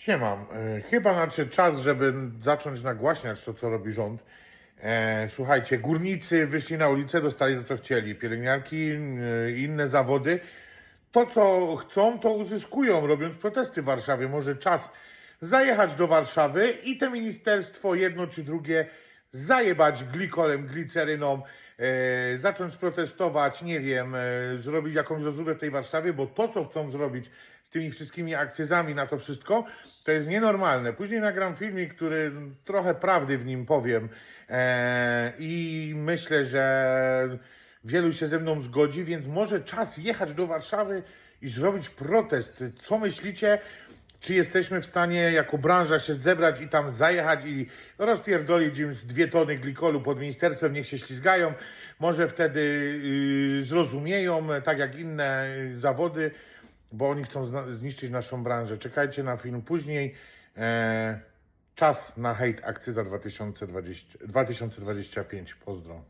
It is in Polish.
Siemam. E, Chyba nadszedł czas, żeby zacząć nagłaśniać to, co robi rząd. E, słuchajcie, górnicy wyszli na ulicę, dostali to, co chcieli. Pielęgniarki, e, inne zawody. To, co chcą, to uzyskują, robiąc protesty w Warszawie. Może czas zajechać do Warszawy i to ministerstwo, jedno czy drugie, zajebać glikolem, gliceryną, e, zacząć protestować, nie wiem, e, zrobić jakąś rozróbę w tej Warszawie, bo to, co chcą zrobić z tymi wszystkimi akcyzami na to wszystko, to jest nienormalne. Później nagram filmik, który trochę prawdy w nim powiem e, i myślę, że wielu się ze mną zgodzi, więc może czas jechać do Warszawy i zrobić protest. Co myślicie? Czy jesteśmy w stanie jako branża się zebrać i tam zajechać i rozpierdolić im z dwie tony glikolu pod ministerstwem, niech się ślizgają. Może wtedy yy, zrozumieją, tak jak inne y, zawody, bo oni chcą zniszczyć naszą branżę. Czekajcie na film później. E, czas na hejt akcyza 2020, 2025. Pozdro.